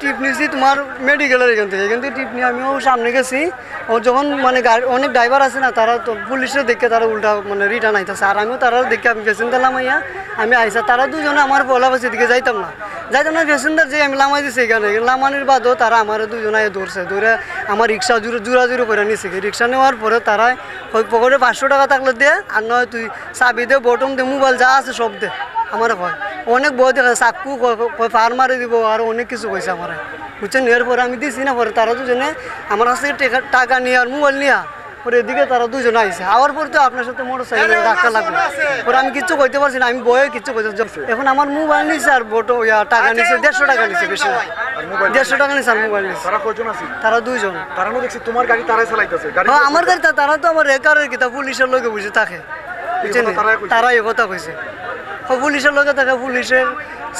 টিপ নিয়েছি তোমার মেডিকেলের এখান থেকে। এখান থেকে টিপ নিয়ে আমিও সামনে গেছি। ও যখন মানে অনেক ড্রাইভার আছে না, তারা তো পুলিশের দেখে তারা উল্টা মানে রিটার্ন আইতেছে। আর আমিও তারা দেখে আমি পেশেন্টার লামাইয়া আমি আইসা। তারা দুজনে আমার বলা বসে দিকে যাইতাম না। যাইতাম না পেশেন্টার যে আমি লামাই দিছি এখানে। লামানির বাদও তারা আমার দুজনে ধরছে। ধরে আমার রিক্সা জুড়ে জোড়া জুড়ে করে নিছে। রিক্সা নেওয়ার পরে তারা ওই পকেটে পাঁচশো টাকা থাকলে দে, আর নয় তুই চাবি দে বটম দে মোবাইল যা আছে সব দে। আমার কয়। অনেক দেখা চাকু কয় ফার মারি দিব আর অনেক কিছু কইছে আমার। বুঝছেন? এর পরে আমি দিছি না পরে তারা দুজনে আমার কাছ থেকে টাকা- নিয়ে আর মোবাইল নিয়ে পরে এদিকে তারা দুজনে আইছে। আওয়ার পর তো আপনার সাথে মোটর সাইকেল ডাক্তার লাগবে পরে আমি কিচ্ছু কইতে পারছি না আমি বয়ে কিচ্ছু কইতে এখন আমার মোবাইল নিছে আর বটো ইয়া টাকা নিছে দেড়শো টাকা নিছে বেশি দেড়শো টাকা নিছে আর মোবাইল নিছে। তারা কয়জন আছে? তারা দুইজন। তারা দেখছি তোমার গাড়ি তারাই চালাইতেছে। গাড়ি হ্যাঁ আমার গাড়ি তারা তো আমার রেকারের কিতা পুলিশের লোকে বুঝে থাকে। তারাই কথা কইছে। পুলিশের লোকে থাকে পুলিশের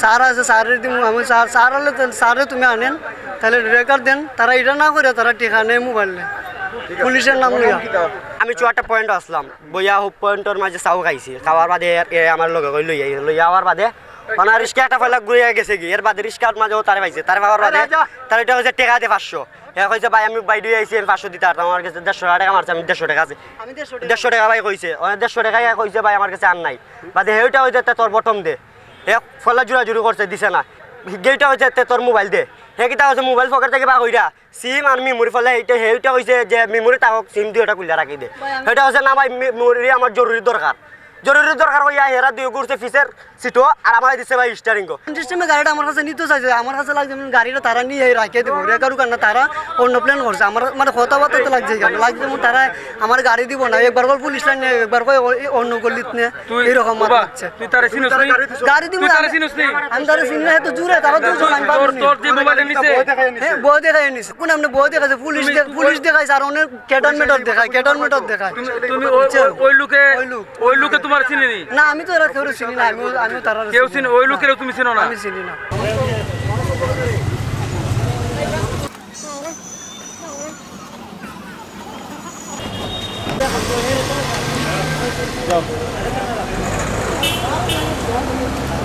স্যার আছে স্যারের দিম আমি স্যার স্যার হলে স্যারে তুমি আনেন তাহলে রেকার দেন। তারা এটা না করে তারা টিকা নেই মোবাইল নেই পুলিশের নাম লিয়া আমি চুয়াটা পয়েন্ট আসলাম। বইয়া হুপ পয়েন্টর মাঝে চাও খাইছি। খাওয়ার বাদে এ আমার লগে কই লই লই আওয়ার বাদে মানে রিস্কা একটা ফেলা ঘুরে গেছে কি? এর বাদে রিস্কার মাঝে ও তারে পাইছে। তারে পাওয়ার বাদে তার এটা হচ্ছে টেকা দে পাঁচশো। কইছে ভাই আমি বাইরে আইছি আমি পাঁচশো দিতে পারতাম। আমার কাছে দেড়শো টাকা মারছে আমি দেড়শো টাকা আছে। আমি দেড়শো টাকা- দেড়শো টাকা ভাই কইছে। অনেক দেড়শো টাকা কইছে ভাই আমার কাছে আর নাই। বাদে হেউটা হইতে তে তোর বটম দে। এ ফলা জুড়া জুড়ি করছে দিছে না। গেইটা তোর মোবাইল দে। সেইকেইটা হৈছে মোবাইল পকেট থেকে বা কইরা সিম আর মেমোরি ফলে সেইটা হৈছে যে মেমোরি তাকক সিম দুইটা কুলিয়া রাখি দে। সেইটা হৈছে না ভাই মেমোরি আমার জরুরি দরকার। জরুরি দরকার হইয়া হেরা দুই ঘুরছে ফিসের সিটো আর আমার দিছে ভাই স্টারিং সিস্টেমে গাড়িটা আমার কাছে নিতে চাইছে আমার কাছে লাগছে গাড়িটা তারা নিয়ে রাখে দেবো রেকারু কারণ তারা অন্য প্ল্যান করছে। আমার মানে কথাবার্তা লাগছে কেন লাগছে মানে তারা আমার গাড়ি দিব না একবার করে পুলিশ লাইন একবার করে অন্য গলিত তুই এরকম হচ্ছে। তুই তারে চিনিস নি? গাড়ি দিব তুই না, তারে আমি- নি? তারা চিনি না তো জুড়ে তারা দুজন আমি হ্যাঁ বই দেখাই নিছে কোন আপনি বই দেখাইছে? পুলিশ পুলিশ দেখাইছে আর অনেক কেটন মেটর দেখায় কেটন মেটর দেখায়। তুমি তুমি ওই- লোকে ওই লোক। ওই লোকে তোমার চিনিনি না আমি তো এরা কেউ চিনি না আমি আমি তারা কেউ চিনি ওই লোকেরও তুমি চিনো না? আমি চিনি না।